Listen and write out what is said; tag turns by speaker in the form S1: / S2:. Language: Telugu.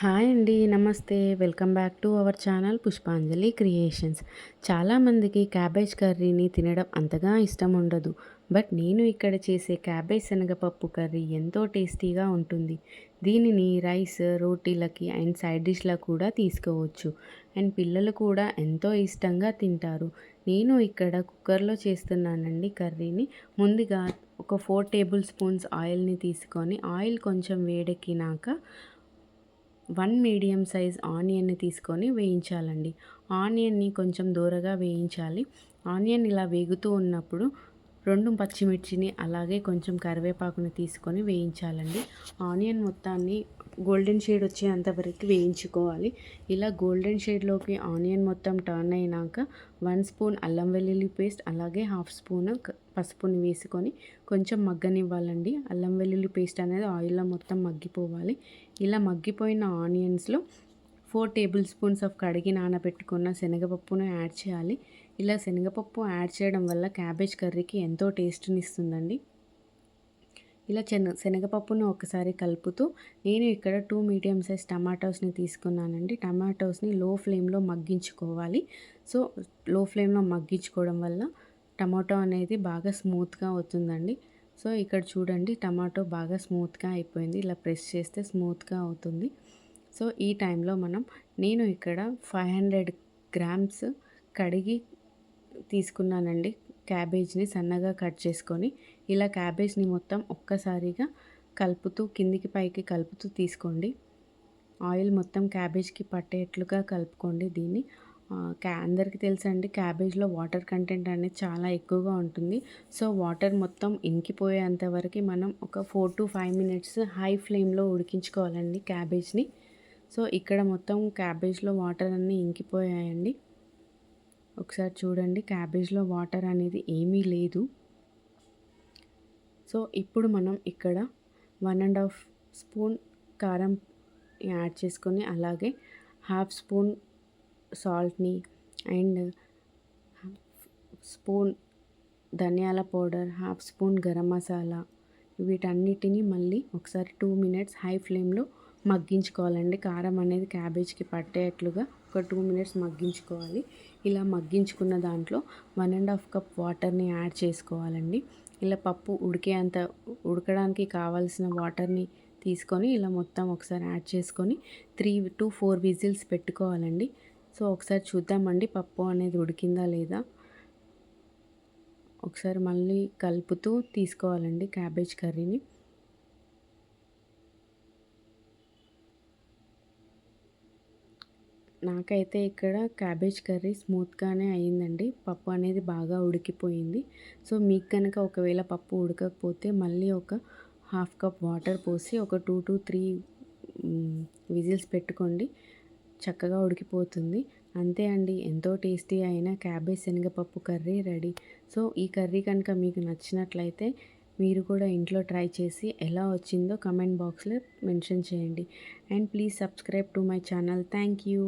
S1: హాయ్ అండి నమస్తే. Welcome back to our channel Pushpanjali creations. చాలామందికి క్యాబేజ్ కర్రీని తినడం అంతగా ఇష్టం ఉండదు. బట్ నేను ఇక్కడ చేసే క్యాబేజ్ శనగపప్పు కర్రీ ఎంతో టేస్టీగా ఉంటుంది. దీనిని రైస్ రోటీలకి అండ్ సైడ్ డిష్లా కూడా తీసుకోవచ్చు. అండ్ పిల్లలు కూడా ఎంతో ఇష్టంగా తింటారు. నేను ఇక్కడ కుక్కర్లో చేస్తున్నానండి కర్రీని. ముందుగా ఒక ఫోర్ టేబుల్ స్పూన్స్ ఆయిల్ని తీసుకొని ఆయిల్ కొంచెం వేడెక్కినాక వన్ మీడియం సైజ్ ఆనియన్ని తీసుకొని వేయించాలండి. ఆనియన్ని కొంచెం దూరగా వేయించాలి. ఆనియన్ ఇలా వేగుతూ ఉన్నప్పుడు రెండు పచ్చిమిర్చిని అలాగే కొంచెం కరివేపాకుని తీసుకొని వేయించాలండి. ఆనియన్ మొత్తాన్ని గోల్డెన్ షేడ్ వచ్చేంత వరకు వేయించుకోవాలి. ఇలా గోల్డెన్ షేడ్లోకి ఆనియన్ మొత్తం టర్న్ అయినాక వన్ స్పూన్ అల్లం వెల్లుల్లి పేస్ట్ అలాగే హాఫ్ స్పూన్ పసుపుని వేసుకొని కొంచెం మగ్గనివ్వాలండి. అల్లం వెల్లుల్లి పేస్ట్ అనేది ఆయిల్లో మొత్తం మగ్గిపోవాలి. ఇలా మగ్గిపోయిన ఆనియన్స్లో ఫోర్ టేబుల్ స్పూన్స్ ఆఫ్ కడిగి నానబెట్టుకున్న శనగపప్పును యాడ్ చేయాలి. ఇలా శనగపప్పు యాడ్ చేయడం వల్ల క్యాబేజ్ కర్రీకి ఎంతో టేస్ట్ని ఇస్తుందండి. ఇలా చెన శనగపప్పును ఒకసారి కలుపుతూ నేను ఇక్కడ టూ మీడియం సైజ్ టమాటోస్ని తీసుకున్నానండి. టమాటోస్ని లో ఫ్లేమ్లో మగ్గించుకోవాలి. సో లో ఫ్లేమ్లో మగ్గించుకోవడం వల్ల టమాటో అనేది బాగా స్మూత్గా అవుతుందండి. సో ఇక్కడ చూడండి టమాటో బాగా స్మూత్గా అయిపోయింది. ఇలా ప్రెస్ చేస్తే స్మూత్గా అవుతుంది. సో ఈ టైంలో మనం నేను ఇక్కడ ఫైవ్ హండ్రెడ్ గ్రామ్స్ కడిగి తీసుకున్నానండి. క్యాబేజ్ని సన్నగా కట్ చేసుకొని ఇలా క్యాబేజ్ని మొత్తం ఒక్కసారిగా కలుపుతూ కిందికి పైకి కలుపుతూ తీసుకోండి. ఆయిల్ మొత్తం క్యాబేజ్కి పట్టేట్లుగా కలుపుకోండి దీన్ని. క్యా అందరికీ తెలుసండి క్యాబేజ్లో వాటర్ కంటెంట్ అనేది చాలా ఎక్కువగా ఉంటుంది. సో వాటర్ మొత్తం ఇంకిపోయేంత వరకు మనం ఒక four to five minutes high ఫ్లేమ్లో ఉడికించుకోవాలండి క్యాబేజ్ని. సో ఇక్కడ మొత్తం క్యాబేజ్లో వాటర్ అన్నీ ఇంకిపోయాయండి. ఒకసారి చూడండి. క్యాబేజ్లో వాటర్ అనేది ఏమీ లేదు. సో ఇప్పుడు మనం ఇక్కడ వన్ అండ్ హాఫ్ స్పూన్ కారం యాడ్ చేసుకొని అలాగే హాఫ్ స్పూన్ సాల్ట్ని అండ్ స్పూన్ ధనియాల powder half spoon garam masala వీటన్నిటిని మళ్ళీ ఒకసారి టూ మినిట్స్ హై ఫ్లేమ్లో మగ్గించుకోవాలండి. కారం అనేది క్యాబేజ్కి పట్టేట్లుగా ఒక టూ మినిట్స్ మగ్గించుకోవాలి. ఇలా మగ్గించుకున్న దాంట్లో వన్ అండ్ హాఫ్ కప్ వాటర్ని యాడ్ చేసుకోవాలండి. ఇలా పప్పు ఉడికే అంత ఉడకడానికి కావాల్సిన వాటర్ని తీసుకొని ఇలా మొత్తం ఒకసారి యాడ్ చేసుకొని త్రీ టు ఫోర్ విజిల్స్ పెట్టుకోవాలండి. సో ఒకసారి చూద్దామండి పప్పు అనేది ఉడికిందా లేదా. ఒకసారి మళ్ళీ కలుపుతూ తీసుకోవాలండి క్యాబేజ్ కర్రీని. నాకైతే ఇక్కడ క్యాబేజ్ కర్రీ స్మూత్గానే అయ్యిందండి పప్పు అనేది బాగా ఉడికిపోయింది. సో మీకు కనుక ఒకవేళ పప్పు ఉడకకపోతే మళ్ళీ ఒక హాఫ్ కప్ వాటర్ పోసి ఒక టూ టు త్రీ విజిల్స్ పెట్టుకోండి. చక్కగా ఉడికిపోతుంది. అంతే అండి. ఎంతో టేస్టీ అయిన క్యాబేజ్ శనగపప్పు కర్రీ రెడీ. సో ఈ కర్రీ కనుక మీకు నచ్చినట్లయితే మీరు కూడా ఇంట్లో ట్రై చేసి ఎలా వచ్చిందో కమెంట్ బాక్స్లో మెన్షన్ చేయండి. And please subscribe to my channel. Thank you.